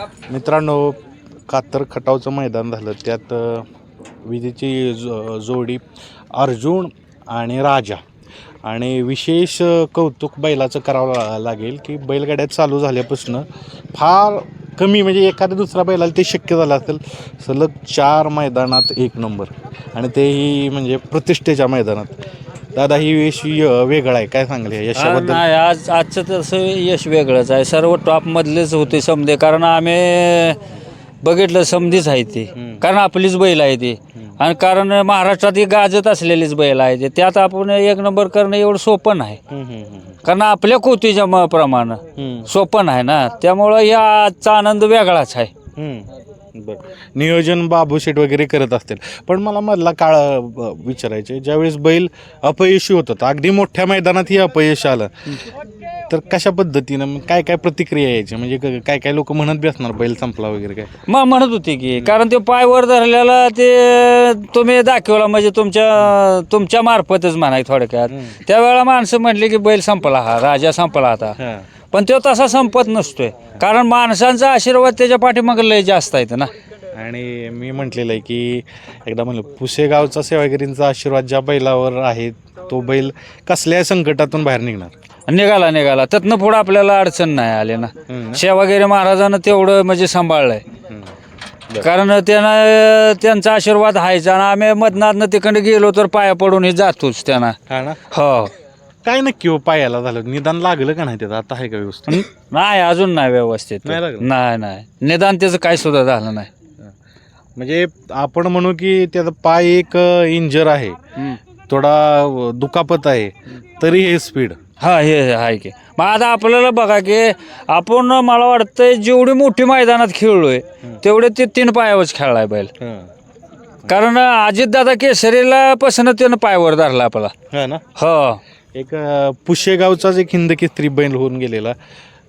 मित्रांनो कातर खटावचं मैदान झालं. त्यात विजेची जो जोडी अर्जुन आणि राजा. आणि विशेष कौतुक बैलाचं करावं लागेल की बैलगाड्या चालू झाल्यापासून फार कमी म्हणजे एखाद्या दुसऱ्या बैलाला ते शक्य झालं असेल सलग चार मैदानात एक नंबर. आणि तेही म्हणजे प्रतिष्ठेच्या मैदानात. दादा ही यश वेगळं आहे. काय सांगले हा, यशाबद्दल? नाही आज आजचं तसं यश वेगळंच आहे. सर्व टॉपमधलेच होते समजे कारण आम्ही बघितलं समधीच आहे ते. कारण आपलीच बैल आहे ती. आणि कारण महाराष्ट्रात ही गाजत असलेलीच बैल आहे ते. त्यात आपण एक नंबर करणं एवढं सोपं नाही. हम्म, हम्म, हम्म, कारण आपल्या कोतीच्या म- प्रमाणे हम्म. सोपं नाही ना. त्यामुळं या आजचा आनंद वेगळाच आहे. हम्म. बरं. नियोजन बाबू शेट वगैरे करत असतील. पण मला मधला काळ अ, विचारायचे ज्यावेळेस बैल अपयशी होत होता अगदी मोठ्या मैदानातही अपयश आलं. तर कशा पद्धतीनं मग काय काय प्रतिक्रिया यायची? म्हणजे क- काय काय लोक म्हणत बी असणार बैल संपला वगैरे काय? मग म्हणत होते की कारण ते पाय वर धरलेला ते तुम्ही दाखवला म्हणजे तुमच्या तुमच्या मार्फतच म्हणाय थोडक्यात. त्यावेळेला माणसं म्हटली की बैल संपला हा राजा संपला आता. पण तो तसा संपत नसतोय. कारण माणसांचा आशीर्वाद त्याच्या पाठीमागे लय जास्त आहेत ना. आणि मी म्हटलेलं आहे की एकदा म्हणलं पुसेगावचा सेवागिरींचा आशीर्वाद ज्या बैलावर आहे तो बैल कसल्या संकटातून बाहेर निघणार. निघाला निघाला. त्यातनं पुढं आपल्याला अडचण नाही आली ना. हम्म. सेवागिरी महाराजानं तेवढं म्हणजे सांभाळलंय. कारण त्यांना त्यांचा आशीर्वाद आहेच आणि आम्ही मधनातनं तिकडे गेलो तर पाया पडून हे जातोच त्यांना. हा ना? हो. काय नक्की हो पायाला झालं? निदान लागलं का नाही त्याचं? आता आहे का व्यवस्थित? नाही अजून नाही व्यवस्थित. नाही लागलं? नाही नाही. निदान त्याचं काही सुद्धा झालं नाही. म्हणजे आपण म्हणू की त्याचा पाय एक इंजर आहे. थोडा अ, दुखापत आहे. तरी हे स्पीड हा हे हे आहे की. मग आता आपल्याला बघा की आपण मला वाटतंय जेवढी मोठी मैदानात खेळलोय तेवढे ते तीन पायावरच खेळलाय बैल कारण अजितदादा केसरीला पासून त्यानं पायावर धरला आपला. हा ना? हो. एक पुशेगावचाच एक हिंद केसरी बैल होऊन गेलेला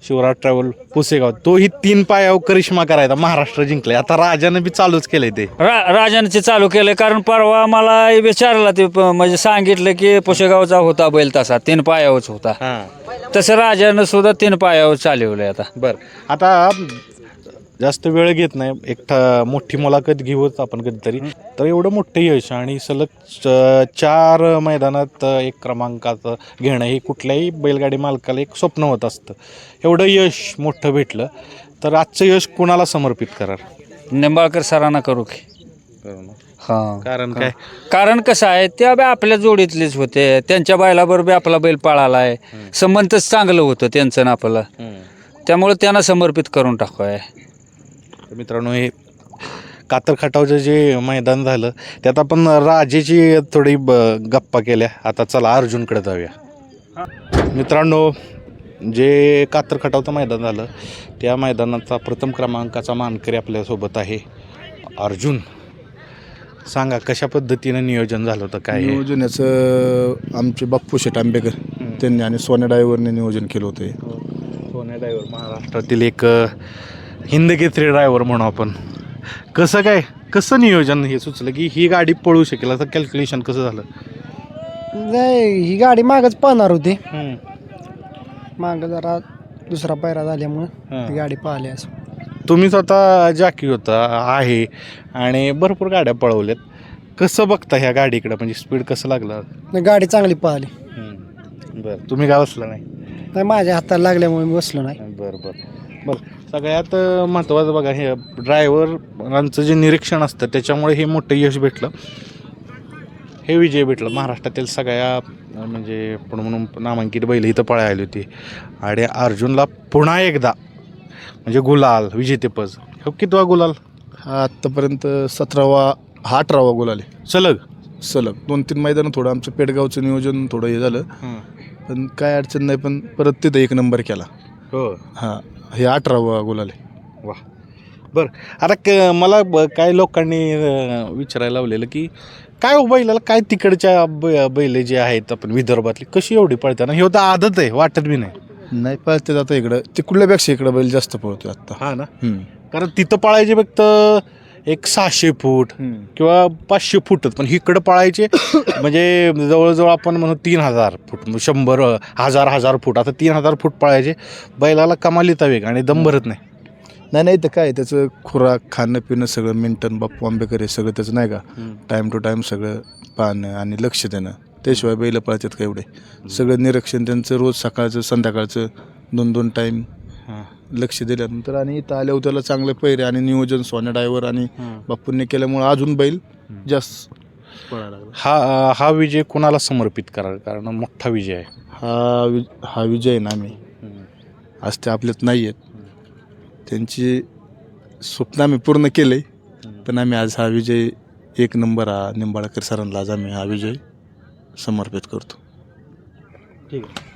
शिवराज ट्रॅव्हल पुसेगाव तोही तीन पायावर करिश्मा करायचा महाराष्ट्र जिंकले आता राजानं बी चालूच केलंय ते. रा राजाने चालू केलं कारण परवा मला विचारला ते प- म्हणजे सांगितलं की पुशेगावचा होता बैल तसा तीन पायावरच होता. हा. तसं राजानं सुद्धा तीन पायावर चालवलंय आता. बर. आता जास्त वेळ घेत नाही. एक ठ- मोठी मुलाखत घेऊच आपण कधीतरी. तर एवढं मोठं यश आणि सलग च- चार मैदानात एक क्रमांकाचं घेणं हे कुठल्याही बैलगाडी मालकाला एक स्वप्न होत असतं. एवढं यश मोठं भेटलं. तर आजचं यश कुणाला समर्पित करार निंबाळकर सरांना करू की. हा. कारण काय? कारण कसं आहे त्या बी आपल्या जोडीतलेच होते. त्यांच्या बैलाबरोबर बी आपला बैल पळाला आहे संबंधच चांगलं होतं त्यांचं ना आपलं. त्यामुळे त्यांना समर्पित करून टाकू आहे तर मित्रांनो हे कातर खटावचं जे मैदान झालं त्यात आपण राजेची थोडी ब गप्पा केल्या. आता चला अर्जुनकडे जाऊया. मित्रांनो जे कातर खटावचं मैदान झालं त्या मैदानाचा प्रथम क्रमांकाचा मानकरी आपल्यासोबत आहे अर्जुन. सांगा कशा पद्धतीनं नियोजन झालं होतं काय? नियोजन याचं आमचे बाप्पू शेट आंबेकर त्यांनी आणि सोन्या ड्रायव्हरने नियोजन केलं होतं हे. सोन्या ड्रायव्हर महाराष्ट्रातील एक अ, हिंद केसरी ड्रायव्हर म्हणू आपण. कसं काय? कसं नियोजन हे सुचलं की ही गाडी पळू शकेल? असं कॅल्क्युलेशन कसं झालं? नाही ही गाडी मागच पाहणार होती. माग जरा दुसरा पायरा झाल्यामुळं हां. ती गाडी पाहिली असं. तुम्ही स्वतः जाकी होता आहे आणि भरपूर गाड्या पळवल्यात. कसं बघता ह्या गाडीकडं? म्हणजे स्पीड कसं लागलं? नाही, गाडी चांगली पाहिली. बरं. तुम्ही काय बसला नाही? नाही माझ्या हाताला लागल्यामुळे मी बसलो नाही. बरं बरं. बरं. सगळ्यात महत्त्वाचं बघा हे ड्रायव्हरांचं जे निरीक्षण असतं त्याच्यामुळे हे मोठं यश भेटलं. हे विजय भेटलं. महाराष्ट्रातील सगळ्या म्हणजे आपण म्हणून नामांकित बैल इथं पळायला होती. आणि अर्जुनला पुन्हा एकदा म्हणजे गुलाल विजेतेपद हो कितवा गुलाल? हा आत्तापर्यंत सतरावा हा अठरावा गोल आले सलग? सलग. दोन तीन मैदानं थोडं आमचं पेडगावचं नियोजन थोडं हे झालं. पण काय अडचण नाही पण परत तिथं एक नंबर केला. हो. हां. हे अठरावा गोल आले वा. बरं. आता क मला ब काय लोकांनी अ, विचारायला लावलेलं की काय हो बैलाला काय तिकडच्या ब बैल जे आहेत आपण विदर्भातली कशी एवढी पळताना हे होतं आदत आहे वाटत बी नाही. नाही पळते आता इकडं. ते कुठल्यापेक्षा इकडं बैल जास्त पळतोय आत्ता. हा ना? हम्म. कारण तिथं पळायचे फक्त एक सहाशे फूट हम्म. किंवा पाचशे फूटच. पण इकडं पळायचे म्हणजे जवळजवळ आपण म्हणू तीन हजार फूट शंभर हजार हजार फूट. आता तीन हजार फूट पळायचे बैलाला कमालीचा वेग आणि दम भरत नाही. नाही नाही तर काय त्याचं खुराक खाणं पिणं सगळं मेंटेन बाप्पू आंबेकर हे सगळं त्याचं नाही का? टाईम टू टाईम सगळं पाहणं आणि लक्ष देणं. त्याशिवाय बैल पळतात का एवढे? सगळं निरीक्षण त्यांचं रोज सकाळचं संध्याकाळचं दोन दोन टाईम लक्ष दिल्यानंतर आणि इथं आल्यावर त्याला चांगलं पैरे आणि नियोजन सोन्या डायव्हर आणि बाप्पूंनी केल्यामुळे अजून बैल जास्त पळायला लागला. हा हा विजय कुणाला समर्पित करा कारण मोठा विजय आहे. हा वि हा विजय ना आम्ही. आज ते आपल्यात नाही आहेत त्यांची स्वप्न आम्ही पूर्ण केले पण आम्ही आज हा विजय एक नंबर हा निंबाळकर सरांना आज आम्ही हा विजय समर्पित करतो. ठीक आहे.